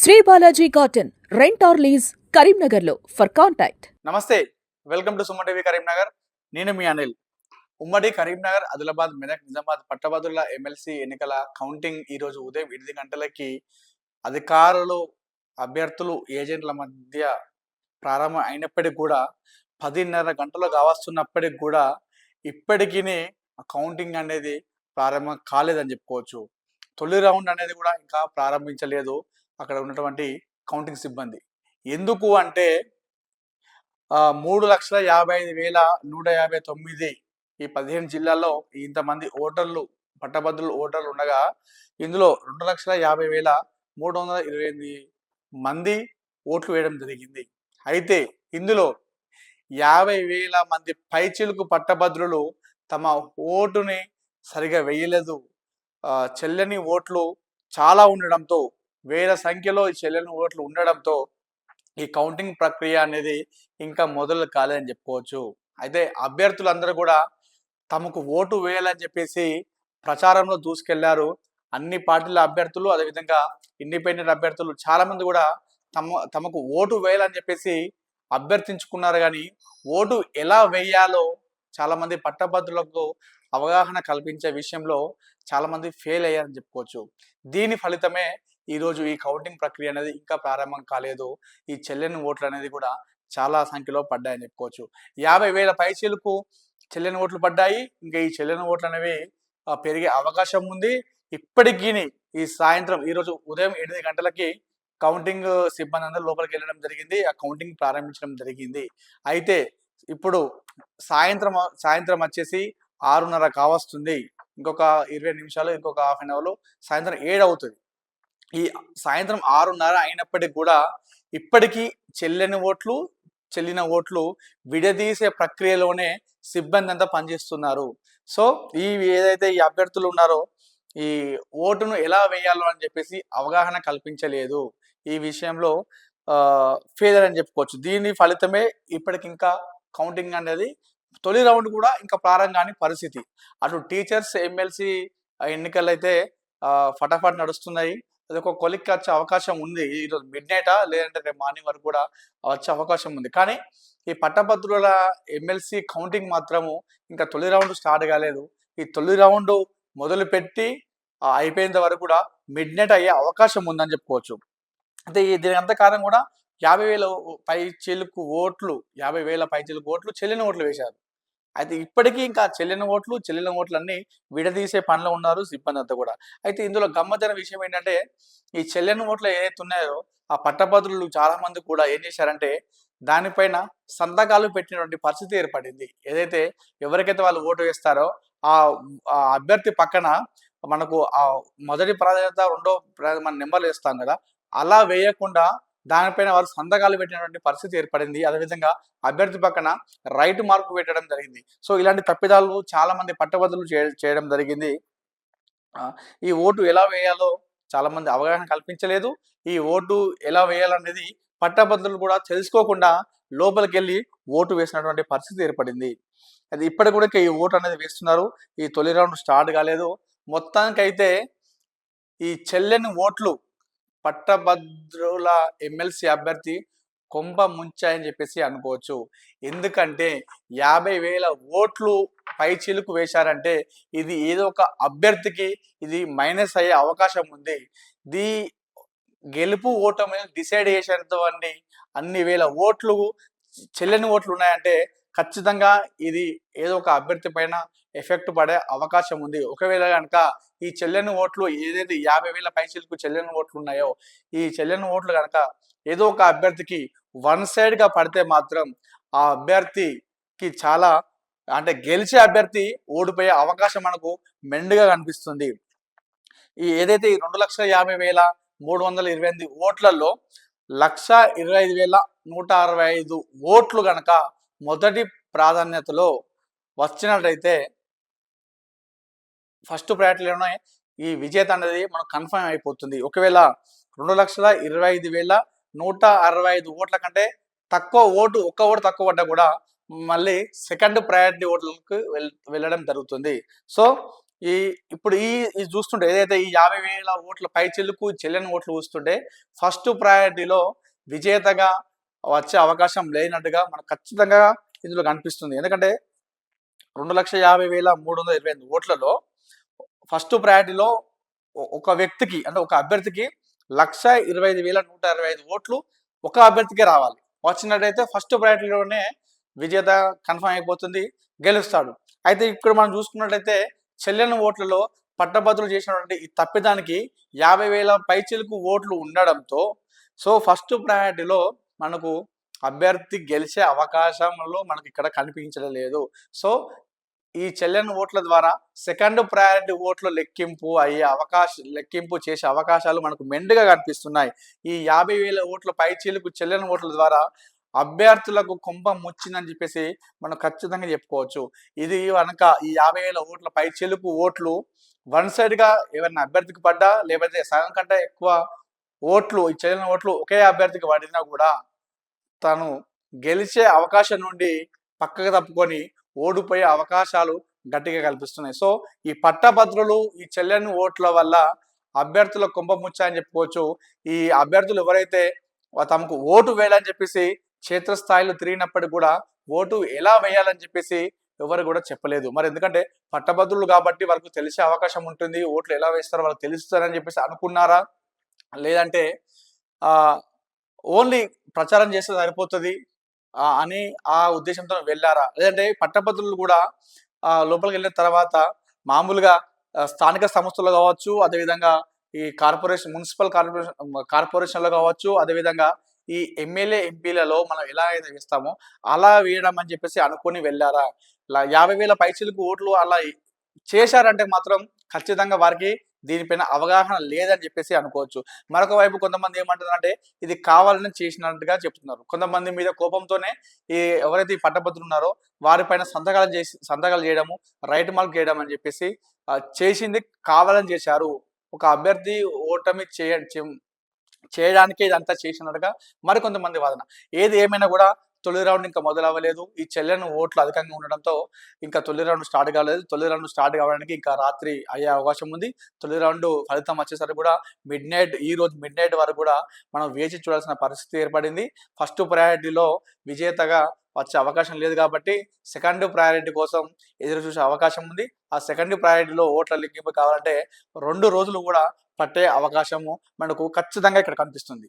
Shri Balaji cotton rent or lease కరీంనగర్లో for contact. నమస్తే welcome to Suma TV Karimnagar. నేను మీ అనిల్. ఉమ్మడి కరీంనగర్ ఆదిలాబాద్ మెదక్ నిజామాబాద్ పట్టభద్రుల ఎమ్మెల్సీ ఎన్నికల కౌంటింగ్ ఈ రోజు ఉదయం ఎనిమిది గంటలకి అధికారులు అభ్యర్థులు ఏజెంట్ల మధ్య ప్రారంభం అయినప్పటికీ కూడా పదిన్నర గంటలు కావస్తున్నప్పటికి కూడా ఇప్పటికీ కౌంటింగ్ అనేది ప్రారంభం కాలేదని చెప్పుకోవచ్చు. తొలి రౌండ్ అనేది కూడా ఇంకా ప్రారంభించలేదు. అక్కడ ఉన్నటువంటి కౌంటింగ్ సిబ్బంది. ఎందుకు అంటే మూడు లక్షల యాభై ఐదు వేల నూట యాభై తొమ్మిది ఈ పదిహేను జిల్లాల్లో ఇంతమంది ఓటర్లు పట్టభద్రులు ఓటర్లు ఉండగా ఇందులో రెండు లక్షల యాభై వేల మూడు వందల ఇరవై ఎనిమిది మంది ఓట్లు వేయడం జరిగింది. అయితే ఇందులో యాభై వేల మంది పైచిలుకు పట్టభద్రులు తమ ఓటుని సరిగా వేయలేదు. చెల్లని ఓట్లు చాలా ఉండడంతో వేల సంఖ్యలో ఈ చెల్లని ఓట్లు ఉండడంతో ఈ కౌంటింగ్ ప్రక్రియ అనేది ఇంకా మొదలు కాలేదని చెప్పుకోవచ్చు. అయితే అభ్యర్థులందరూ కూడా తమకు ఓటు వేయాలని చెప్పేసి ప్రచారంలో దూసుకెళ్ళారు. అన్ని పార్టీల అభ్యర్థులు అదేవిధంగా ఇండిపెండెంట్ అభ్యర్థులు చాలా మంది కూడా తమ తమకు ఓటు వేయాలని చెప్పేసి అభ్యర్థించుకున్నారు. కానీ ఓటు ఎలా వేయాలో చాలా మంది పట్టభద్రులకు అవగాహన కల్పించే విషయంలో చాలా మంది ఫెయిల్ అయ్యారని చెప్పుకోవచ్చు. దీని ఫలితమే ఈ రోజు ఈ కౌంటింగ్ ప్రక్రియ అనేది ఇంకా ప్రారంభం కాలేదు. ఈ చెల్లెని ఓట్లు అనేది కూడా చాలా సంఖ్యలో పడ్డాయని చెప్పుకోవచ్చు. యాభై వేల పైచీలకు చెల్లెని ఓట్లు పడ్డాయి. ఇంకా ఈ చెల్లెని ఓట్లు అనేవి పెరిగే అవకాశం ఉంది. ఇప్పటికీ ఈ సాయంత్రం ఈరోజు ఉదయం ఎనిమిది గంటలకి కౌంటింగ్ సిబ్బంది అందరూ లోపలికి వెళ్ళడం జరిగింది. ఆ కౌంటింగ్ ప్రారంభించడం జరిగింది. అయితే ఇప్పుడు సాయంత్రం సాయంత్రం వచ్చేసి ఆరున్నర కావస్తుంది. ఇంకొక ఇరవై నిమిషాలు ఇంకొక హాఫ్ అన్ అవర్లో సాయంత్రం ఏడు అవుతుంది. ఈ సాయంత్రం ఆరున్నర అయినప్పటికీ కూడా ఇప్పటికీ చెల్లని ఓట్లు చెల్లిన ఓట్లు విడదీసే ప్రక్రియలోనే సిబ్బంది అంతా పనిచేస్తున్నారు. సో ఈ ఏదైతే ఈ అభ్యర్థులు ఉన్నారో ఈ ఓటును ఎలా వేయాలో అని చెప్పేసి అవగాహన కల్పించలేదు. ఈ విషయంలో ఫెయిలర్ అని చెప్పుకోవచ్చు. దీని ఫలితమే ఇప్పటికింకా కౌంటింగ్ అనేది తొలి రౌండ్ కూడా ఇంకా ప్రారంభం కాని పరిస్థితి. అటు టీచర్స్ ఎమ్మెల్సీ ఎన్నికలు అయితే ఫటాఫట్ నడుస్తున్నాయి. అది ఒక కొలిక్కి వచ్చే అవకాశం ఉంది. ఈరోజు మిడ్ నైటా లేదంటే రేపు మార్నింగ్ వరకు కూడా వచ్చే అవకాశం ఉంది. కానీ ఈ పట్టభద్రుల ఎమ్మెల్సీ కౌంటింగ్ మాత్రము ఇంకా తొలి రౌండ్ స్టార్ట్ కాలేదు. ఈ తొలి రౌండ్ మొదలు పెట్టి అయిపోయేంత వరకు కూడా మిడ్ నైట్ అయ్యే అవకాశం ఉందని చెప్పుకోవచ్చు. అయితే ఈ దీని అంత కారణం కూడా యాభై వేల పై చెలుకు ఓట్లు యాభై వేల పై చెలుకు ఓట్లు చెల్లిన ఓట్లు వేశారు. అయితే ఇప్పటికీ ఇంకా చెల్లిన ఓట్లు చెల్లిన ఓట్లు అన్ని విడదీసే పనిలో ఉన్నారు సిబ్బంది అంతా కూడా. అయితే ఇందులో గమ్మత్తైన విషయం ఏంటంటే ఈ చెల్లిన ఓట్లు ఏదైతే ఉన్నాయో ఆ పట్టభద్రులు చాలా మంది కూడా ఏం చేశారంటే దానిపైన సంతకాలు పెట్టినటువంటి పరిస్థితి ఏర్పడింది. ఏదైతే ఎవరికైతే వాళ్ళు ఓటు వేస్తారో ఆ ఆ అభ్యర్థి పక్కన మనకు ఆ మొదటి ప్రాధాన్యత రెండో మన నెంబర్లు వేస్తాం కదా అలా వేయకుండా దానిపైన వారు సంతకాలు పెట్టినటువంటి పరిస్థితి ఏర్పడింది. అదేవిధంగా అభ్యర్థి పక్కన రైట్ మార్కు పెట్టడం జరిగింది. సో ఇలాంటి తప్పిదాలు చాలా మంది పట్టభద్రులు చేయడం జరిగింది. ఈ ఓటు ఎలా వేయాలో చాలా మంది అవగాహన కల్పించలేదు. ఈ ఓటు ఎలా వేయాలనేది పట్టభద్రులు కూడా తెలుసుకోకుండా లోపలికి వెళ్ళి ఓటు వేసినటువంటి పరిస్థితి ఏర్పడింది. అది ఇప్పటికి కూడా ఈ ఓటు అనేది వేస్తున్నారు. ఈ తొలి రౌండ్ స్టార్ట్ కాలేదు. మొత్తానికైతే ఈ చెల్లెని ఓట్లు పట్టభద్రుల ఎమ్మెల్సీ అభ్యర్థి కొంప ముంచాయని చెప్పేసి అనుకోవచ్చు. ఎందుకంటే యాభై వేల ఓట్లు పై చిలుకు వేశారంటే ఇది ఏదో ఒక అభ్యర్థికి ఇది మైనస్ అయ్యే అవకాశం ఉంది. దీ గెలుపు ఓటమి డిసైడ్ చేసేటువంటి అన్ని వేల ఓట్లు చెల్లని ఓట్లు ఉన్నాయంటే ఖచ్చితంగా ఇది ఏదో ఒక అభ్యర్థి పైన ఎఫెక్ట్ పడే అవకాశం ఉంది. ఒకవేళ కనుక ఈ చెల్లెని ఓట్లు ఏదైతే యాభై వేల పైసలకు చెల్లెని ఓట్లు ఉన్నాయో ఈ చెల్లెని ఓట్లు కనుక ఏదో ఒక అభ్యర్థికి వన్ సైడ్గా పడితే మాత్రం ఆ అభ్యర్థికి చాలా అంటే గెలిచే అభ్యర్థి ఓడిపోయే అవకాశం మనకు మెండుగా కనిపిస్తుంది. ఈ ఏదైతే ఈ రెండు లక్షల యాభై వేల మూడు వందల ఇరవై ఎనిమిది ఓట్లలో లక్ష ఇరవై ఐదు వేల నూట అరవై ఐదు ఓట్లు గనక మొదటి ప్రాధాన్యతలో వచ్చినట్టయితే ఫస్ట్ ప్రయారిటీలోనే ఈ విజేత అనేది మనకు కన్ఫర్మ్ అయిపోతుంది. ఒకవేళ రెండు లక్షల ఇరవై ఐదు వేల నూట అరవై ఐదు ఓట్ల కంటే తక్కువ ఓటు ఒక్క ఓటు తక్కువ పడ్డా కూడా మళ్ళీ సెకండ్ ప్రయారిటీ ఓట్లకు వెళ్ వెళ్ళడం జరుగుతుంది. సో ఈ ఇప్పుడు ఈ ఇది చూస్తుంటే ఏదైతే ఈ యాభై వేల ఓట్ల పై చెల్లుకు చెల్లని ఓట్లు చూస్తుంటే ఫస్ట్ ప్రయారిటీలో విజేతగా వచ్చే అవకాశం లేనట్టుగా మనకు ఖచ్చితంగా ఇందులో కనిపిస్తుంది. ఎందుకంటే రెండు లక్షల యాభై వేల మూడు వందల ఇరవై ఎనిమిది ఓట్లలో ఫస్ట్ ప్రయారిటీలో ఒక వ్యక్తికి అంటే ఒక అభ్యర్థికి లక్ష ఇరవై ఐదు వేల నూట ఇరవై ఐదు ఓట్లు ఒక అభ్యర్థికే రావాలి. వచ్చినట్టయితే ఫస్ట్ ప్రయారిటీలోనే విజేత కన్ఫర్మ్ అయిపోతుంది గెలుస్తాడు. అయితే ఇక్కడ మనం చూసుకున్నట్లయితే చెల్లెని ఓట్లలో పట్టభద్రులు చేసినటువంటి ఈ తప్పిదానికి యాభై వేల పైచిలకు ఓట్లు ఉండడంతో సో ఫస్ట్ ప్రయారిటీలో మనకు అభ్యర్థి గెలిచే అవకాశంలో మనకి ఇక్కడ కనిపించడం లేదు. సో ఈ చెల్లని ఓట్ల ద్వారా సెకండ్ ప్రయారిటీ ఓట్లు లెక్కింపు అయ్యే అవకాశం లెక్కింపు చేసే అవకాశాలు మనకు మెండుగా కనిపిస్తున్నాయి. ఈ యాభై వేల ఓట్ల పైచీలకు చెల్లని ఓట్ల ద్వారా అభ్యర్థులకు కుంభ ముచ్చిందని చెప్పేసి మనం ఖచ్చితంగా చెప్పుకోవచ్చు. ఇది కనుక ఈ యాభై వేల ఓట్ల పై చెలుపు ఓట్లు వన్ సైడ్గా ఏమైనా అభ్యర్థికి పడ్డా లేకపోతే సగం కంటే ఎక్కువ ఓట్లు ఈ చెల్లిన ఓట్లు ఒకే అభ్యర్థికి పడినా కూడా తను గెలిచే అవకాశం నుండి పక్కకు తప్పుకొని ఓడిపోయే అవకాశాలు గట్టిగా కల్పిస్తున్నాయి. సో ఈ పట్టభద్రులు ఈ చెల్లని ఓట్ల వల్ల అభ్యర్థుల కుంభముచ్చ అని చెప్పుకోవచ్చు. ఈ అభ్యర్థులు ఎవరైతే తమకు ఓటు వేయాలని చెప్పేసి క్షేత్రస్థాయిలో తిరిగినప్పటికీ కూడా ఓటు ఎలా వేయాలని చెప్పేసి ఎవరు కూడా చెప్పలేదు. మరి ఎందుకంటే పట్టభద్రులు కాబట్టి వాళ్ళకు తెలిసే అవకాశం ఉంటుంది. ఓట్లు ఎలా వేస్తారో వాళ్ళకి తెలుస్తారని చెప్పేసి అనుకున్నారా? లేదంటే ఓన్లీ ప్రచారం చేస్తే సరిపోతుంది. అని ఆ ఉద్దేశంతో వెళ్ళారా? లేదంటే పట్టభద్రులు కూడా లోపలికి వెళ్ళిన తర్వాత మామూలుగా స్థానిక సంస్థలు కావచ్చు అదేవిధంగా ఈ కార్పొరేషన్ మున్సిపల్ కార్పొరేషన్ కార్పొరేషన్లో కావచ్చు అదేవిధంగా ఈ ఎమ్మెల్యే ఎంపీలలో మనం ఎలా అయితే వేస్తామో అలా వేయడం అని చెప్పేసి అనుకొని వెళ్ళారా? ఇలా యాభై వేల పైసలకు ఓట్లు అలా చేశారంటే మాత్రం ఖచ్చితంగా వారికి దీనిపైన అవగాహన లేదని చెప్పేసి అనుకోవచ్చు. మరొక వైపు కొంతమంది ఏమంటున్నారంటే ఇది కావాలని చేసినట్టుగా చెప్తున్నారు. కొంతమంది మీద కోపంతోనే ఈ ఎవరైతే ఈ పట్టభద్రులు ఉన్నారో వారిపైన సంతకాలు చేసి సంతకాలు చేయడము రైట్ మార్క్ చేయడం అని చెప్పేసి చేసింది కావాలని చేశారు. ఒక అభ్యర్థి ఓటమి చేయ చేయడానికే ఇదంతా చేసినట్టుగా మరికొంతమంది వాదన. ఏది ఏమైనా కూడా తొలి రౌండ్ ఇంకా మొదలవ్వలేదు. ఈ చెల్లెను ఓట్లు అధికంగా ఉండడంతో ఇంకా తొలి రౌండ్ స్టార్ట్ కాలేదు. తొలి రౌండ్ స్టార్ట్ కావడానికి ఇంకా రాత్రి అయ్యే అవకాశం ఉంది. తొలి రౌండ్ ఫలితం వచ్చేసరికి కూడా మిడ్ నైట్ ఈ రోజు మిడ్ నైట్ వరకు కూడా మనం వేచి చూడాల్సిన పరిస్థితి ఏర్పడింది. ఫస్ట్ ప్రయారిటీలో విజేతగా వచ్చే అవకాశం లేదు కాబట్టి సెకండ్ ప్రయారిటీ కోసం ఎదురు చూసే అవకాశం ఉంది. ఆ సెకండ్ ప్రయారిటీలో ఓట్ల లెక్కింపు కావాలంటే రెండు రోజులు కూడా పట్టే అవకాశము మనకు ఖచ్చితంగా ఇక్కడ కనిపిస్తుంది.